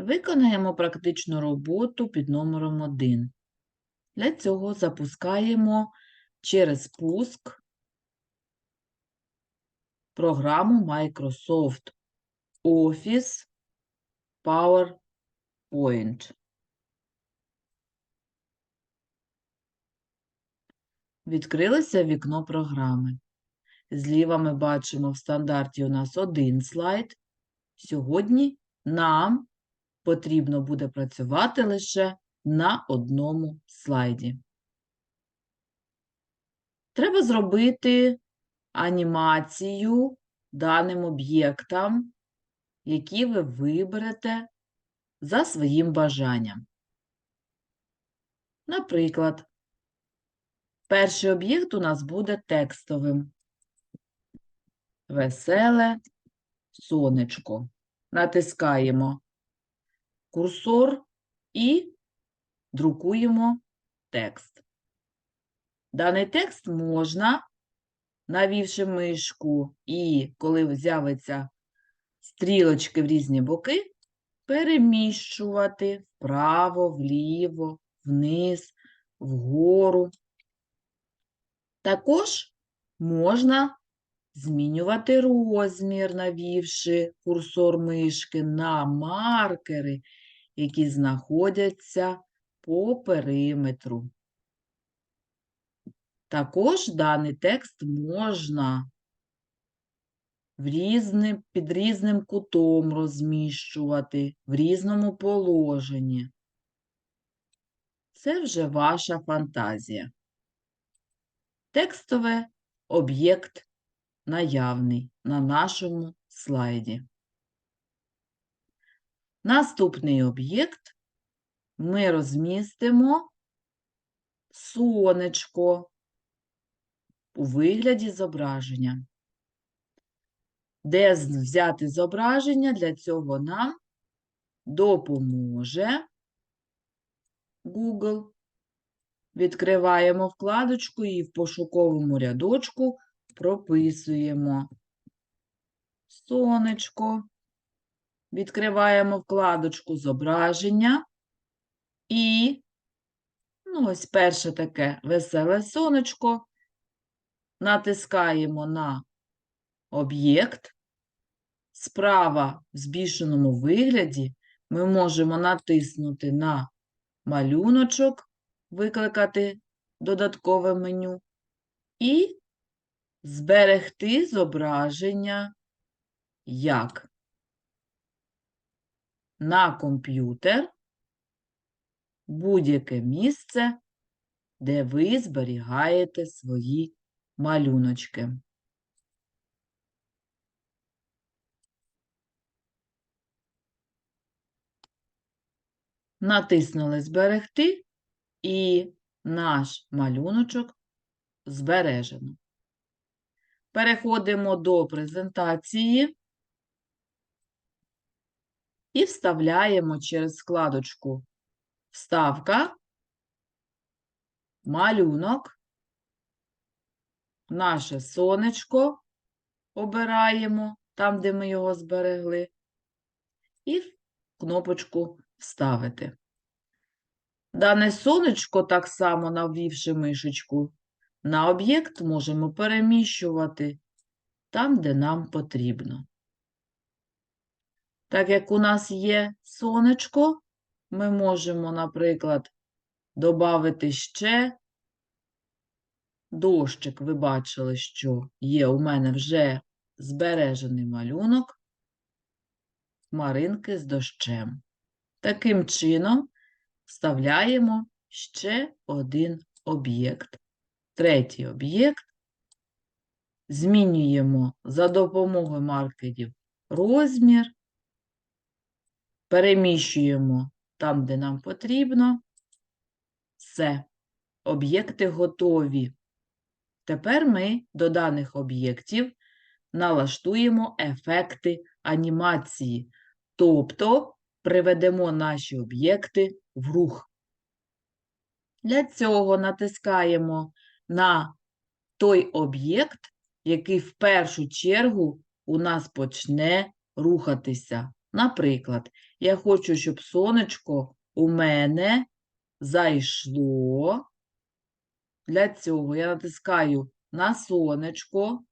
Виконаємо практичну роботу під номером 1. Для цього запускаємо через пуск програму Microsoft Office PowerPoint. Відкрилося вікно програми. Зліва ми бачимо в стандарті у нас один слайд. Сьогодні нам потрібно буде працювати лише на одному слайді. Треба зробити анімацію даним об'єктам, які ви виберете за своїм бажанням. Наприклад, перший об'єкт у нас буде текстовим. Веселе сонечко. Натискаємо курсор і друкуємо текст. Даний текст можна, навівши мишку, і коли з'явиться стрілочки в різні боки, переміщувати вправо, вліво, вниз, вгору. Також можна змінювати розмір, навівши курсор мишки на маркери, які знаходяться по периметру. Також даний текст можна в різним, під різним кутом розміщувати, в різному положенні. Це вже ваша фантазія. Текстове об'єкт наявний на нашому слайді. Наступний об'єкт ми розмістимо сонечко у вигляді зображення. Де взяти зображення, для цього нам допоможе Google. Відкриваємо вкладочку і в пошуковому рядочку прописуємо сонечко. Відкриваємо вкладочку зображення і ну, ось перше таке веселе сонечко. Натискаємо на об'єкт. Справа в збільшеному вигляді ми можемо натиснути на малюночок, викликати додаткове меню і зберегти зображення як на комп'ютер будь-яке місце, де ви зберігаєте свої малюночки. Натиснули зберегти, і наш малюночок збережено. Переходимо до презентації і вставляємо через складочку Вставка, малюнок, наше сонечко обираємо там, де ми його зберегли, і кнопочку Вставити. Дане сонечко, так само навівши мишечку, на об'єкт можемо переміщувати там, де нам потрібно. Так як у нас є сонечко, ми можемо, наприклад, додати ще дощик. Ви бачили, що є у мене вже збережений малюнок хмаринки з дощем. Таким чином вставляємо ще один об'єкт. Третій об'єкт. Змінюємо за допомогою маркерів розмір, переміщуємо там, де нам потрібно. Все, об'єкти готові. Тепер ми до даних об'єктів налаштуємо ефекти анімації, тобто приведемо наші об'єкти в рух. Для цього натискаємо на той об'єкт, який в першу чергу у нас почне рухатися. Наприклад, я хочу, щоб сонечко у мене зайшло. Для цього я натискаю на сонечко,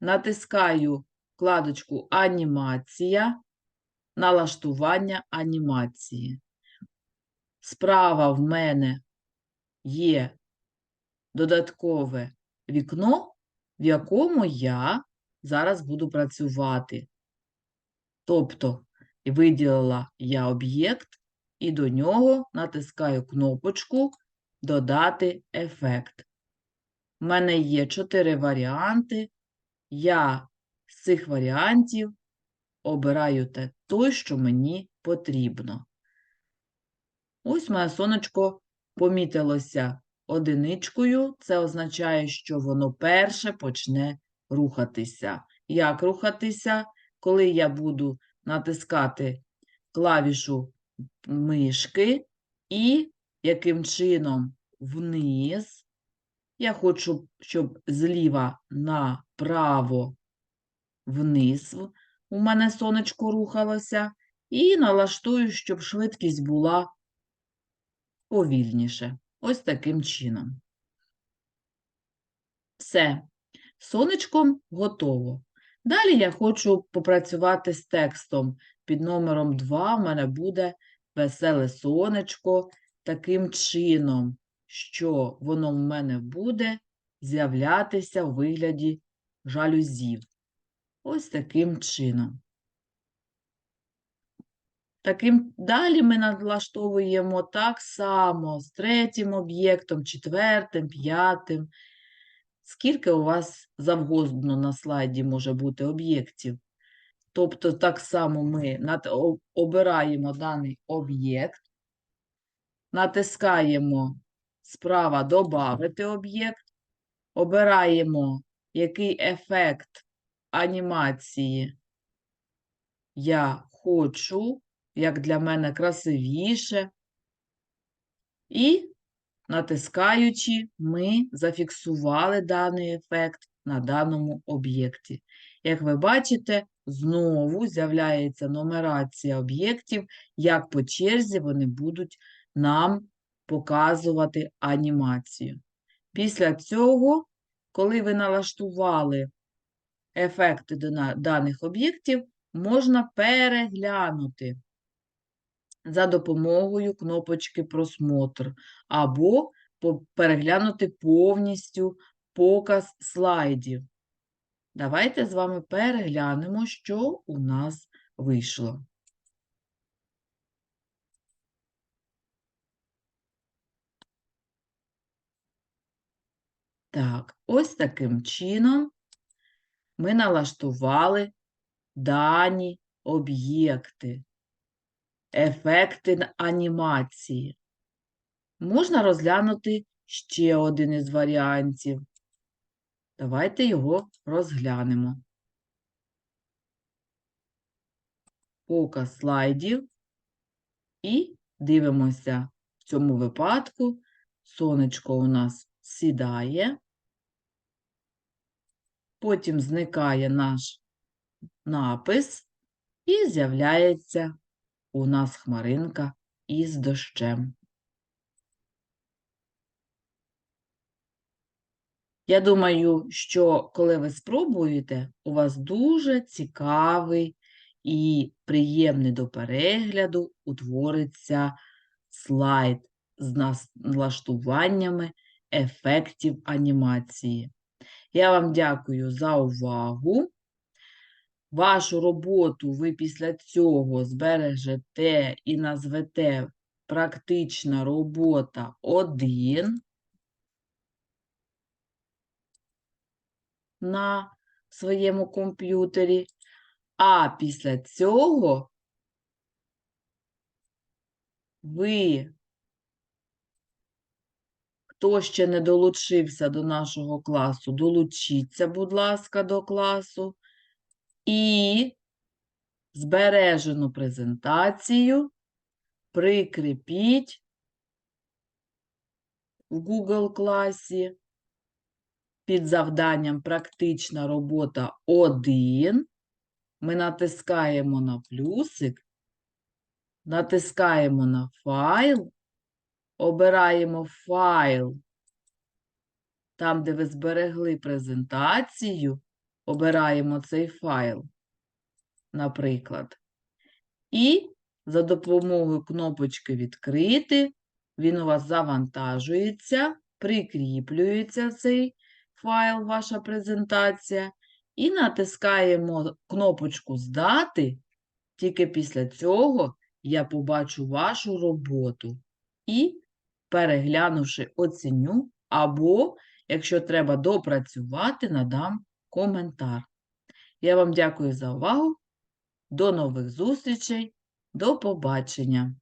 натискаю вкладочку Анімація, налаштування анімації. Справа в мене є додаткове вікно, в якому я зараз буду працювати. Тобто виділила я об'єкт і до нього натискаю кнопочку Додати ефект. У мене є чотири варіанти. Я з цих варіантів обираю те, той, що мені потрібно. Ось моє сонечко помітилося одиничкою. Це означає, що воно перше почне рухатися. Як рухатися? Коли я буду натискати клавішу мишки і яким чином вниз. Я хочу, щоб зліва направо вниз у мене сонечко рухалося, і налаштую, щоб швидкість була повільніше. Ось таким чином. Все. Сонечком готово. Далі я хочу попрацювати з текстом. Під номером 2 в мене буде веселе сонечко таким чином, що воно в мене буде з'являтися у вигляді жалюзів. Ось таким чином. Таким далі ми налаштовуємо так само з третім об'єктом, четвертим, п'ятим. Скільки у вас завгодно на слайді може бути об'єктів. Тобто, так само ми обираємо даний об'єкт, натискаємо справа «Добавити об'єкт», обираємо, який ефект анімації я хочу, як для мене красивіше. І натискаючи, ми зафіксували даний ефект на даному об'єкті. Як ви бачите, знову з'являється нумерація об'єктів, як по черзі вони будуть нам показувати анімацію. Після цього, коли ви налаштували ефекти даних об'єктів, можна переглянути за допомогою кнопочки просмотр або переглянути повністю показ слайдів. Давайте з вами переглянемо, що у нас вийшло. Так, ось таким чином ми налаштували дані об'єкти, ефекти анімації. Можна розглянути ще один із варіантів. Давайте його розглянемо. Показ слайдів і дивимося. В цьому випадку сонечко у нас сідає, потім зникає наш напис і з'являється у нас хмаринка із дощем. Я думаю, що коли ви спробуєте, у вас дуже цікавий і приємний до перегляду утвориться слайд з налаштуваннями ефектів анімації. Я вам дякую за увагу. Вашу роботу ви після цього збережете і назвете практична робота 1 на своєму комп'ютері, а після цього ви, хто ще не долучився до нашого класу, долучіться, будь ласка, до класу і збережену презентацію прикріпіть в Google класі під завданням практична робота 1 ми натискаємо на плюсик, натискаємо на файл, обираємо файл. Там, де ви зберегли презентацію, обираємо цей файл, наприклад. І за допомогою кнопочки Відкрити він у вас завантажується, прикріплюється цей файл, ваша презентація, і натискаємо кнопочку Здати. Тільки після цього я побачу вашу роботу і, переглянувши, оціню, або, якщо треба допрацювати, надам коментар. Я вам дякую за увагу. До нових зустрічей. До побачення!